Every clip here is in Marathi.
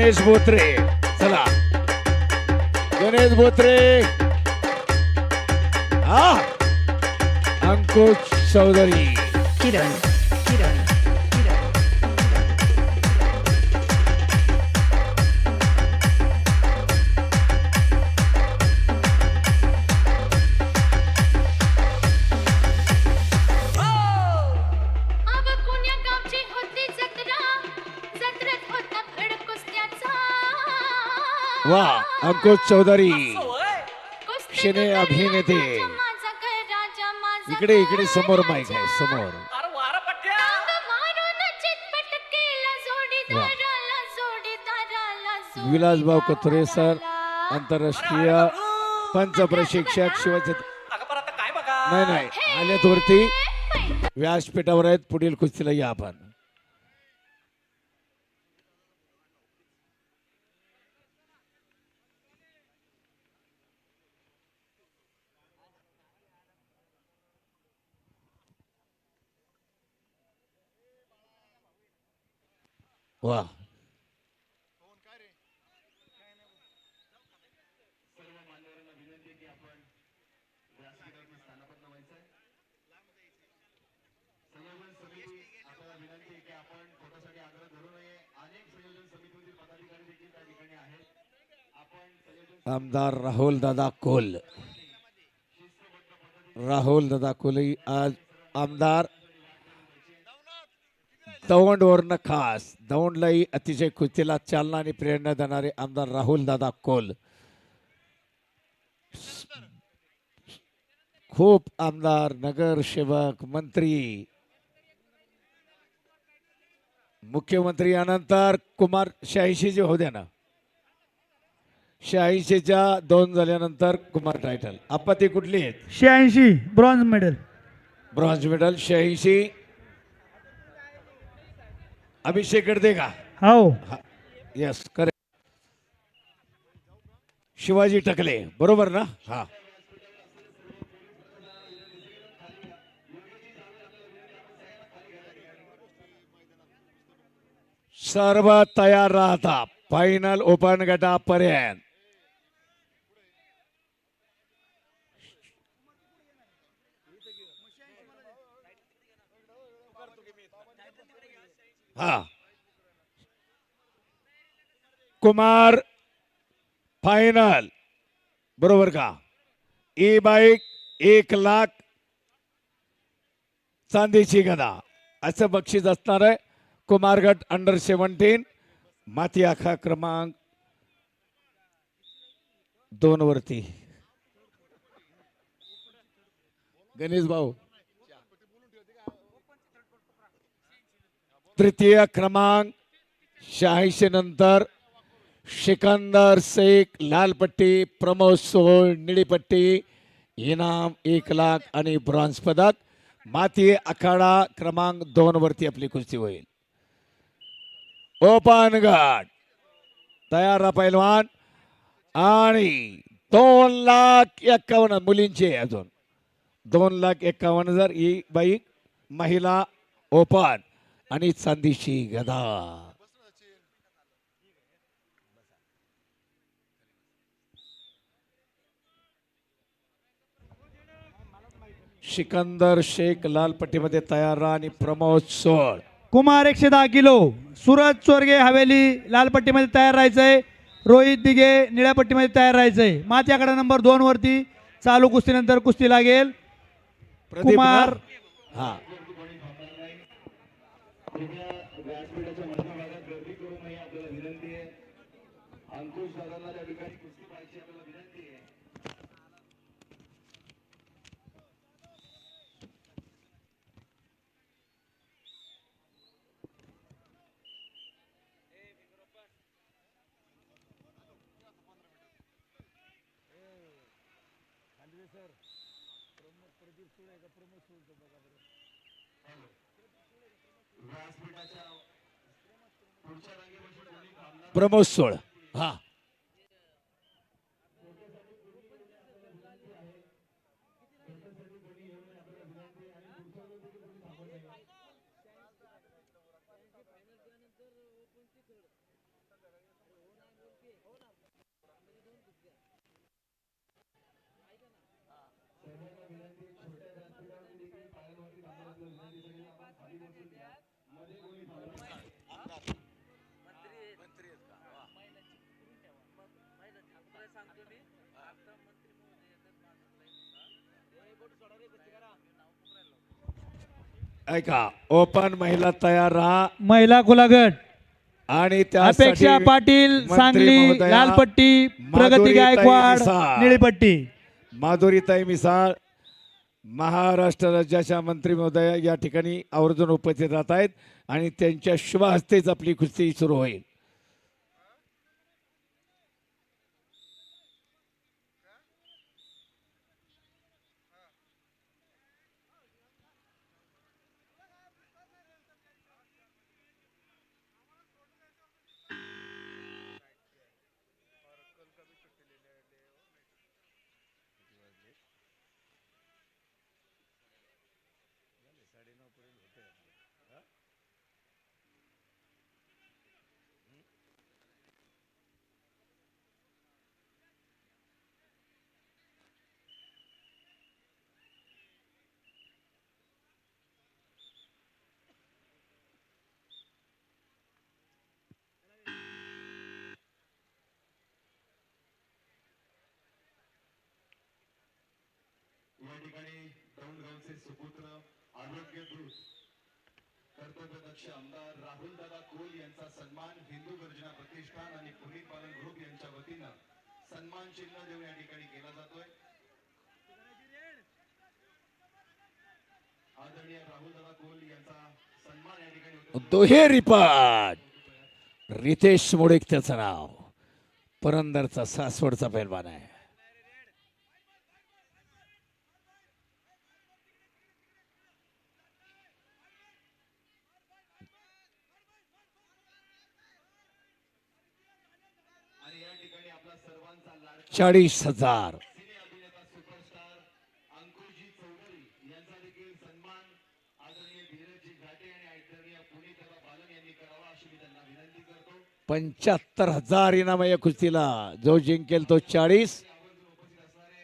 गणेश बोत्रे चला. गणेश बोत्रे हा. अंकुश चौधरी. किरण. वा अंकुश चौधरी. करणारे अभिनेते. इकडे इकडे समोर. माईक आहे समोर. विलासभाऊ कथोरे सर. आंतरराष्ट्रीय पंच प्रशिक्षक बघा. नाही नाही आलेत वरती व्यासपीठावर आहेत पुढील कुस्तीला या आपण. वा आमदार राहुल दादा कोल. राहुल दादा कोल आज आमदार दौंडवरनं खास. दौंडलाही अतिशय कुस्तीला चालना आणि प्रेरणा देणारे आमदार राहुल दादा कोल. खूप आमदार नगरसेवक मंत्री. मुख्यमंत्री यानंतर कुमार शहाऐंशी जे होते ना. शहाऐंशीच्या दोन झाल्यानंतर कुमार टायटल. आपा ते कुठली आहेत? शहाऐंशी ब्रॉन्झ मेडल. ब्रॉन्झ मेडल शहाऐंशी. अभिषेक करते का? हो. येस करे शिवाजी टकले बरोबर ना? हा. सर्व तयार राहता फायनल ओपन गटापर्यंत. हा. कुमार फायनल. बरोबर का? ई बाईक एक लाख चांदीची गदा. असं बक्षीस असणार आहे. कुमारगट अंडर सेवन्टीन माती आखा क्रमांक दोन वरती. गणेश भाऊ. तृतीय क्रमांक शहाऐंशी नंतर सिकंदर शेख लालपट्टी प्रमोद सोळ निळीपट्टी इनाम एक लाख आणि ब्रॉन्झ पदक. माती आखाडा क्रमांक दोन वरती आपली कुस्ती होईल. ओपन गट तयार पैलवान. आणि दोन लाख एक्कावन्न मुलींची अजून. दोन लाख एक्कावन्न हजार ही बाईक महिला ओपन. आणि चांदीची गदा. सिकंदर शेख लाल पट्टीमध्ये तयार राहा आणि प्रमोद सोळ. कुमार एकशे दहा किलो. सुरज चोरगे हवेली लाल पट्टीमध्ये तयार राहायचंय. रोहित दिघे निळ्या पट्टीमध्ये तयार राहायचंय. मात्याकडे नंबर दोन वरती. चालू कुस्तीनंतर कुस्ती लागेल. प्रदीप कुमार. व्यासपीठाच्या माणसाला गळती करू नाहीये आपल्याला विनंती आहे अंतुषणाला त्या ठिकाणी कुसली पाहिजे आपल्याला नार. हा प्रमोद बरं प्रमोद सोळ. हा. ऐका ओपन महिला तयार राहा. महिला कुलागट. आणि अपेक्षा पाटील सांगली लालपट्टी प्रगती गायकवाड निळीपट्टी. माधुरीताई मिसाळ महाराष्ट्र राज्याच्या मंत्री महोदया या ठिकाणी आवर्जून उपस्थित राहत आहेत आणि त्यांच्या शुभ हस्तेच आपली कुस्ती सुरू होईल. ठिकाणी दौंडगावचे सुपुत्र आरोग्य दूत कर्तव्यदक्ष आमदार राहुल दादा कोल यांचा सन्मान हिंदू गर्जना प्रतिष्ठान आणि पुणे पालन ग्रुप यांच्या वतीनं सन्मान चिन्ह देऊन या ठिकाणी केला जातोय. आदरणीय राहुल दादा कोल यांचा सन्मान या ठिकाणी दुहेरी पाठ. रितेश मोडिक त्याचं नाव. परंदरचा सासवडचा पैलवान आहे आणि या ठिकाणी आपला सर्वांचा लाडका चाळीस हजार सिने अभिनेता सुपरस्टार अंकुशजी चौधरी यांचा देखील सन्मान आदरणीय धीरजजी घाटे आणि आदरणीय पुणेकरा बालन यांनी करावा अशी मी त्यांना चाळीस हजार. पंच्याहत्तर हजार इनाम या कुस्तीला. जो जिंकेल तो चाळीस आवर्जून उपस्थित असणारे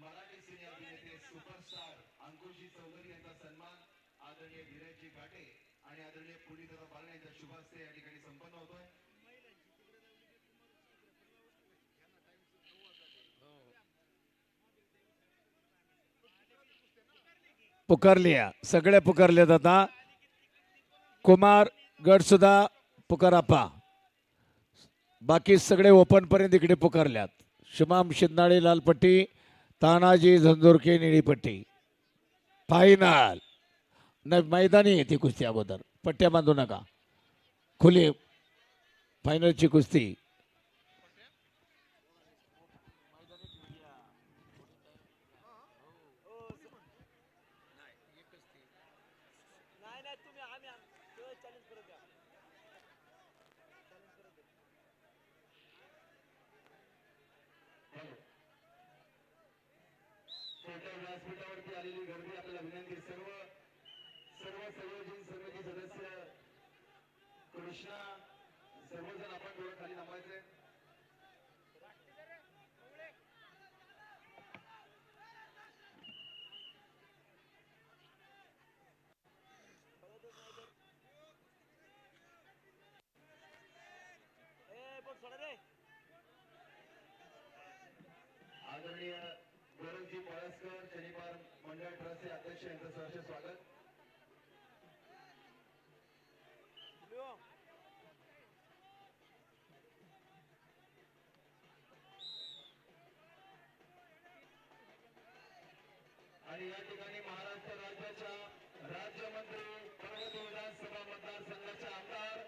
मराठी सिने अभिनेते सुपरस्टार अंकुशजी चौधरी यांचा सन्मान आदरणीय धीरजजी घाटे आणि आदरणीय पुणेकरा बालन यांच्या शुभ हस्ते या ठिकाणी संपन्न होतोय पुकारल्या. सगळ्या पुकारल्यात आता. कुमार गडसुद्धा पुकारापा बाकी सगळे ओपनपर्यंत इकडे पुकारल्यात. शुमाम शिंदाळे लालपट्टी तानाजी झंझुरके निळीपट्टी. फायनल नाही मैदानी आहे ती कुस्ती अगोदर. पट्ट्या बांधू नका. खुली. फायनलची कुस्ती. विनंती आहे. सर्व सर्व संयोजन समिती सदस्य कृष्णा सर्वजण आपण थोडं खाली थांबायचे आदरणीय गोरखजी पळसकर शनिवार मंडळ ट्रस्टचे अध्यक्ष यांचं सहर्ष स्वागत. आणि या ठिकाणी महाराष्ट्र राज्याच्या राज्यमंत्री पर्वती विधानसभा मतदारसंघाचे आमदार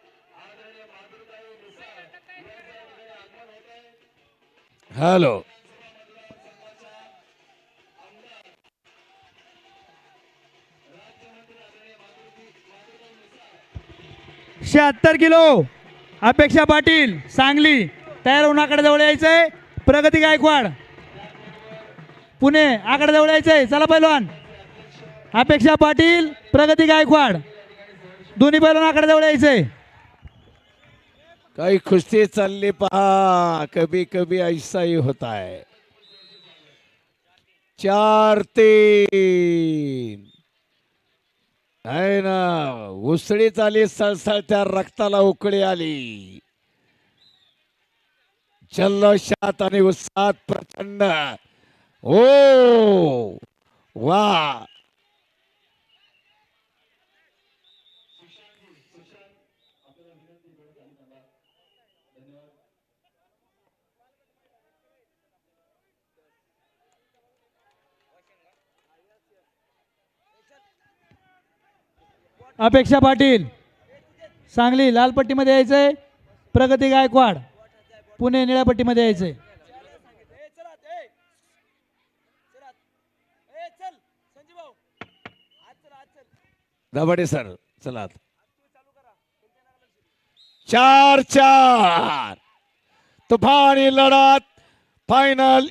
आदरणीय माधुरताई मिसाळ यांचं ठिकाणी आगमन होत आहे. हॅलो शहात्तर किलो. अपेक्षा पाटील सांगली तयार होऊन आकडे जवळ यायचंय. प्रगती गायकवाड. पुणे आकडे जवळ यायचंय. चला पैलवान. अपेक्षा पाटील प्रगती गायकवाड. दोन्ही पैलवान आकडे जवळ यायचंय. काही कुस्ती चालली पहा. कभी कभी ऐसा ही आहे चार तीन. आहे ना उसळीच आली सळसळत्या रक्ताला उकळी आली. जल्लोषात आणि उत्साहात प्रचंड. ओ वा अपेक्षा पाटील. सांगली लालपट्टीमध्ये यायचं यायचंय. प्रगती गायकवाड. पुणे निळ्यापट्टीमध्ये यायचं यायचंय. दाभाडे सर चला चार चार. तुफानी लढत final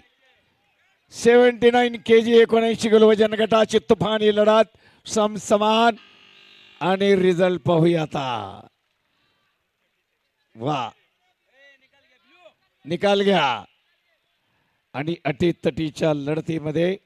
seventy nine K G एकोणऐंशी किलो वजन गटाची तुफानी लढत समसमान आणि रिझल्ट पाहूया आता. वा. निकाल घ्या. आणि अटी तटीच्या लढतीमध्ये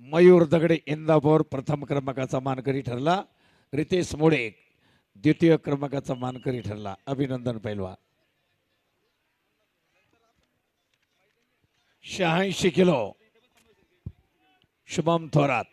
मयूर दगडे इंदापूर प्रथम क्रमांकाचा मानकरी ठरला. रितेश मोडे द्वितीय क्रमांकाचा मानकरी ठरला. अभिनंदन पैलवा. शहाऐंशी किलो. शुभम थोरात.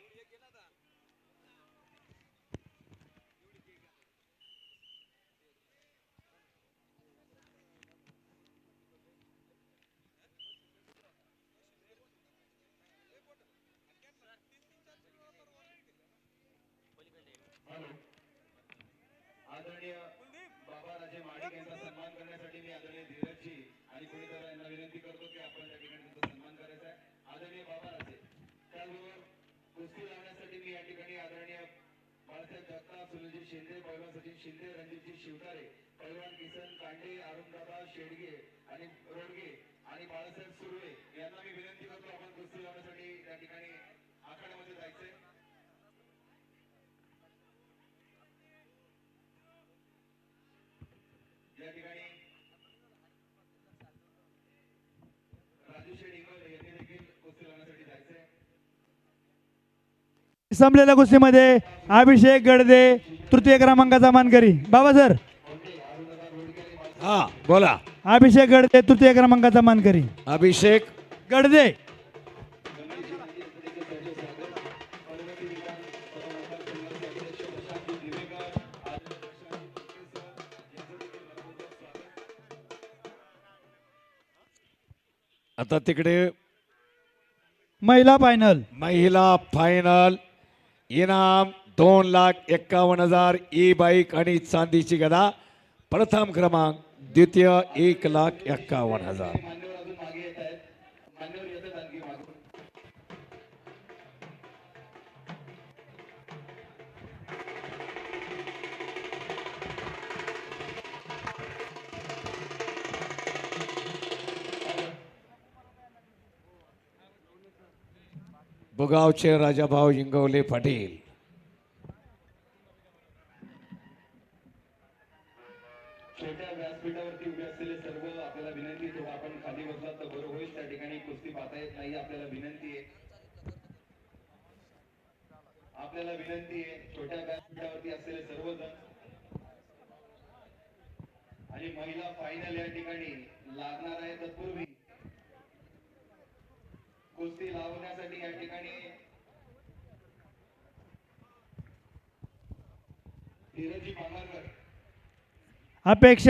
यांचा सन्मान करण्यासाठी मी आदरणीय धीरजजी आणि कुणीतर यांना विनंती करतो की आपण त्या ठिकाणी त्यांचा सन्मान करायचा आहे. आदरणीय बाबा राजे त्याचबरोबर कुस्ती लावण्यासाठी मी या ठिकाणी आदरणीय बाळासाहेब जगताप सुनीलजी शिंदे पैलवान सचिन शिंदे रणजितजी शिवतारे पैलवान किसन कांडे अरुणदादा शेडगे आणि रोडगे आणि बाळासाहेब सुर्वे यांना मी विनंती करतो आपण कुस्ती लावण्यासाठी या ठिकाणी आखाड्यामध्ये जायचंय या ठिकाणी राजू शेठ इंगोले यांनी देखील कुस्ती लावण्यासाठी जायचंय संपलेल्या कुस्तीमध्ये अभिषेक गडदे तृतीय क्रमांकाचा मानकरी. बाबा सर. हा बोला. अभिषेक गडदे तृतीय क्रमांकाचा मानकरी. अभिषेक. गडदे. आता तिकडे महिला फायनल महिला फायनल इनाम दोन लाख एक्कावन्न हजार ई बाईक आणि चांदीची गदा. प्रथम क्रमांक द्वितीय एक लाख एक्कावन्न हजार. बुगावचे राजाभाऊ इंगवले पाटील. छोट्या व्यासपीठावरती उभे असलेले सर्व आपल्याला विनंती आहे, आपण खाली बसलात तर बरं होईल. त्या ठिकाणी कुस्ती पाहता येत नाही आपल्याला विनंती आहे. आपल्याला विनंती आहे छोट्या व्यासपीठावरती असलेले सर्वजण आणि महिला फायनल या ठिकाणी लागणार आहे. तत्पूर्वी कुस्ती लावण्यासाठी या ठिकाणी धीरजी पांगारकर अपेक्षा